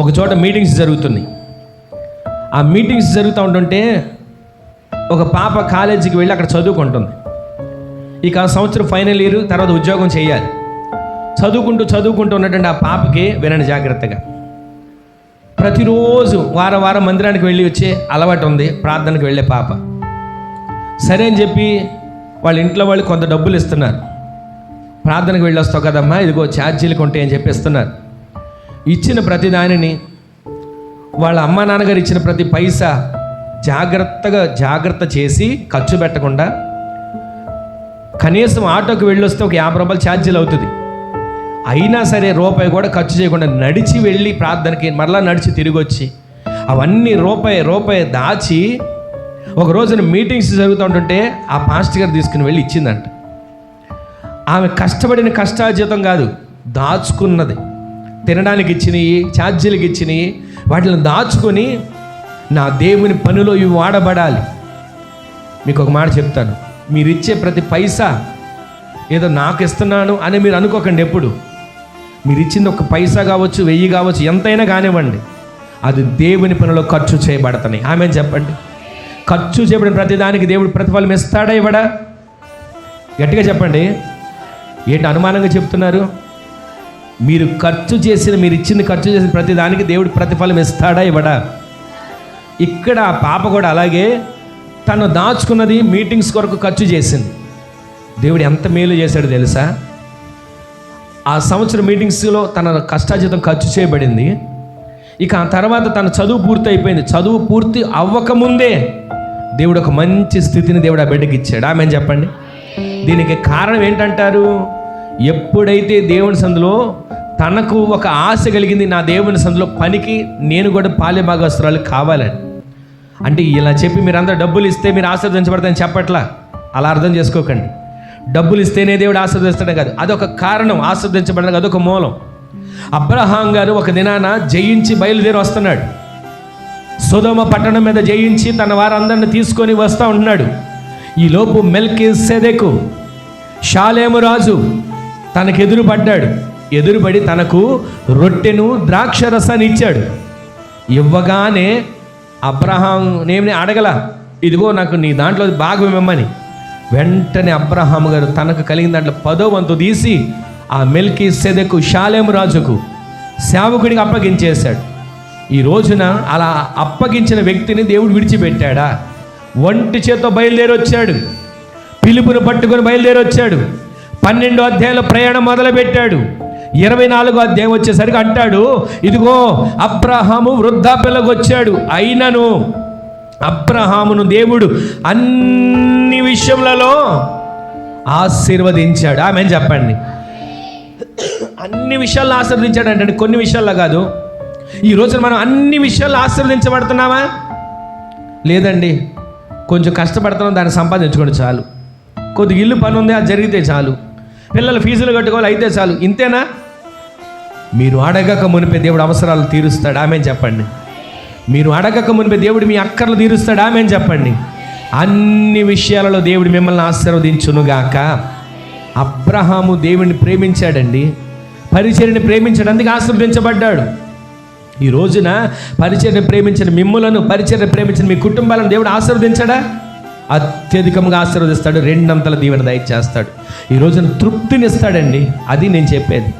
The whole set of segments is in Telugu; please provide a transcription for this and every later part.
ఒక చోట మీటింగ్స్ జరుగుతున్నాయి. ఆ మీటింగ్స్ జరుగుతూ ఉంటుంటే ఒక పాప కాలేజీకి వెళ్ళి అక్కడ చదువుకుంటుంది. ఇక ఆ సంవత్సరం ఫైనల్ ఇయర్ తర్వాత ఉద్యోగం చేయాలి. చదువుకుంటూ చదువుకుంటూ ఉన్నటువంటి ఆ పాపకి వినండి జాగ్రత్తగా. ప్రతిరోజు వారం వారం మందిరానికి వెళ్ళి వచ్చే అలవాటు ఉంది ప్రార్థనకు వెళ్ళే పాప. సరే అని చెప్పి వాళ్ళ ఇంట్లో వాళ్ళు కొంత డబ్బులు ఇస్తున్నారు. ప్రార్థనకు వెళ్ళి వస్తావు కదమ్మా ఇదిగో ఛార్జీలు కొంటే అని చెప్పి ఇస్తున్నారు. ఇచ్చిన ప్రతి దానిని వాళ్ళ అమ్మా నాన్నగారు ఇచ్చిన ప్రతి పైసా జాగ్రత్తగా జాగ్రత్త చేసి ఖర్చు పెట్టకుండా కనీసం ఆటోకి వెళ్ళొస్తే ఒక యాభై రూపాయలు ఛార్జీలు అవుతుంది. అయినా సరే రూపాయి కూడా ఖర్చు చేయకుండా నడిచి వెళ్ళి ప్రార్థనకి మరలా నడిచి తిరిగి వచ్చి అవన్నీ రూపాయి రూపాయి దాచి ఒక రోజున మీటింగ్స్ జరుగుతూ ఉంటుంటే ఆ పాస్టర్ గారు తీసుకుని వెళ్ళి ఇచ్చిందంట. ఆమె కష్టపడిన కష్టాజీతం కాదు దాచుకున్నది. తినడానికి ఇచ్చినవి ఛార్జీలకు ఇచ్చినవి వాటిని దాచుకొని నా దేవుని పనిలో ఇవి వాడబడాలి. మీకు ఒక మాట చెప్తాను. మీరు ఇచ్చే ప్రతి పైసా ఏదో నాకు ఇస్తున్నాను అని మీరు అనుకోకండి ఎప్పుడు. మీరు ఇచ్చింది ఒక పైసా కావచ్చు వెయ్యి కావచ్చు ఎంతైనా కానివ్వండి. అది దేవుని పనిలో ఖర్చు చేయబడతాయి ఆమె చెప్పండి. ఖర్చు చేయబడిన ప్రతిదానికి దేవుడు ప్రతిఫలం ఇస్తాడా ఇవ్వడా? గట్టిగా చెప్పండి. ఏంటి అనుమానంగా చెప్తున్నారు? మీరు ఖర్చు చేసిన మీరు ఇచ్చిన ఖర్చు చేసిన ప్రతి దానికి దేవుడు ప్రతిఫలం ఇస్తాడా ఇవ్వడా? ఇక్కడ ఆ పాప కూడా అలాగే తను దాచుకున్నది మీటింగ్స్ కొరకు ఖర్చు చేసింది. దేవుడు ఎంత మేలు చేశాడు తెలుసా? ఆ సంవత్సరం మీటింగ్స్లో తన కష్టాజీతం ఖర్చు చేయబడింది. ఇక ఆ తర్వాత తన చదువు పూర్తి అయిపోయింది. చదువు పూర్తి అవ్వకముందే దేవుడు ఒక మంచి స్థితిని దేవుడు ఆ బిడ్డకి ఇచ్చాడు. ఆమె చెప్పండి. దీనికి కారణం ఏంటంటారు? ఎప్పుడైతే దేవుని సందులో తనకు ఒక ఆశ కలిగింది నా దేవుని సందులో పనికి నేను కూడా పాలె భాగవస్త్రాలు కావాలని. అంటే ఇలా చెప్పి మీరందరూ డబ్బులు ఇస్తే మీరు ఆశీర్వదించబడతారని చెప్పట్లా? అలా అర్థం చేసుకోకండి. డబ్బులు ఇస్తేనే దేవుడు ఆశీర్వదిస్తాడే కాదు. అదొక కారణం ఆశీర్వదించబడడానికి అదొక మూలం. అబ్రహాం గారు ఒక దినాన జయించి బయలుదేరి వస్తున్నాడు. సుధమ పట్టణం మీద జయించి తన వారందరిని తీసుకొని వస్తూ ఉన్నాడు ఈలోపు మెల్కి సెదెకు షాలేము రాజు తనకు ఎదురుపడ్డాడు ఎదురుపడి తనకు రొట్టెను ద్రాక్ష రసాన్ని ఇచ్చాడు ఇవ్వగానే అబ్రహాం నేమి అడగల ఇదిగో నాకు నీ దాంట్లో భాగం ఇమ్మని. వెంటనే అబ్రహాం గారు తనకు కలిగిన దాంట్లో పదో వంతు తీసి ఆ మెల్కి సెదకు షాలేము రాజుకు సేవకుడికి అప్పగించేశాడు. ఈ రోజున అలా అప్పగించిన వ్యక్తిని దేవుడు విడిచిపెట్టాడా? ఒంటి చేత్తో బయలుదేరి వచ్చాడు పిలుపును పట్టుకొని బయలుదేరి వచ్చాడు పన్నెండు అధ్యాయుల ప్రయాణం మొదలుపెట్టాడు. ఇరవై నాలుగో అధ్యాయం వచ్చేసరికి అంటాడు ఇదిగో అబ్రహాము వృద్ధాప్యలకు వచ్చాడు అయినను అబ్రహామును దేవుడు అన్ని విషయములలో ఆశీర్వదించాడు. ఆమె చెప్పండి. అన్ని విషయాల్లో ఆశీర్వదించాడు అంటే కొన్ని విషయాల్లో కాదు. ఈ రోజున మనం అన్ని విషయాల్లో ఆశీర్వదించబడుతున్నామా? లేదండి. కొంచెం కష్టపడుతున్నాం దాన్ని సంపాదించుకోండి చాలు. కొద్దిగా ఇల్లు పని ఉంది అది జరిగితే చాలు. పిల్లలు ఫీజులు కట్టుకోవాలి అయితే చాలు. ఇంతేనా? మీరు అడగక మునిపే దేవుడు అవసరాలు తీరుస్తాడు ఆమె చెప్పండి. మీరు అడగక మునిపే దేవుడు మీ అక్కర్లు తీరుస్తాడు ఆమె చెప్పండి. అన్ని విషయాలలో దేవుడు మిమ్మల్ని ఆశీర్వదించునుగాక. అబ్రహాము దేవుడిని ప్రేమించాడండి. పరిచర్ని ప్రేమించాడు అందుకే ఆశీర్వదించబడ్డాడు ఈ రోజున పరిచర్ని ప్రేమించిన మిమ్ములను పరిచర్ని ప్రేమించిన మీ కుటుంబాలను దేవుడు ఆశీర్వదించాడా? అత్యధికంగా ఆశీర్వదిస్తాడు రెండంతల దీవెన దయచేస్తాడు. ఈ రోజున తృప్తినిస్తాడండి. అది నేను చెప్పేది.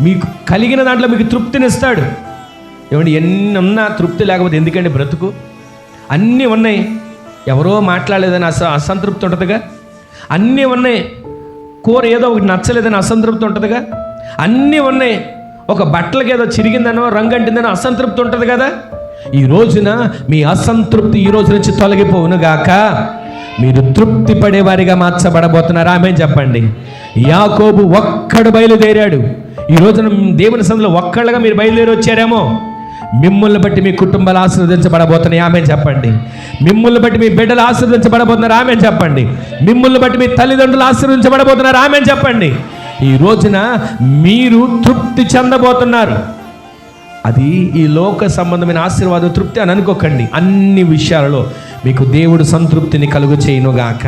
మీకు కలిగిన దాంట్లో మీకు తృప్తినిస్తాడు. ఏమండి ఎన్ని ఉన్నా తృప్తి లేకపోతే ఎందుకండి బ్రతుకు? అన్నీ ఉన్నాయి. ఎవరో మాట్లాడలేదని అస అసంతృప్తి ఉంటుందిగా? అన్నీ ఉన్నాయి. కూర ఏదో ఒకటి నచ్చలేదని అసంతృప్తి ఉంటుందిగా? అన్నీ ఉన్నాయి. ఒక బట్టలకి ఏదో చిరిగిందనో రంగు అంటిందనో అసంతృప్తి ఉంటుంది కదా? ఈ రోజున మీ అసంతృప్తి ఈ రోజు నుంచి తొలగిపోవునుగాక మీరు తృప్తి పడేవారిగా మార్చబడబోతున్నారు? ఆమె చెప్పండి. యాకోబు ఒక్కడు బయలుదేరాడు. ఈ రోజున దేవుని సందులో ఒక్కళ్ళగా మీరు బయలుదేరి వచ్చారేమో? మిమ్మల్ని బట్టి మీ కుటుంబాలు ఆశీర్వదించబడబోతున్నాయి. ఆమె చెప్పండి. మిమ్మల్ని బట్టి మీ బిడ్డలు ఆశీర్వదించబడబోతున్నారు? ఆమె చెప్పండి. మిమ్మల్ని బట్టి మీ తల్లిదండ్రులు ఆశీర్వదించబడబోతున్నారు? ఆమె చెప్పండి. ఈ రోజున మీరు తృప్తి చెందబోతున్నారు. అది ఈ లోక సంబంధమైన ఆశీర్వాదం తృప్తి అని అనుకోకండి. అన్ని విషయాలలో మీకు దేవుడు సంతృప్తిని కలుగు చేయనుగాక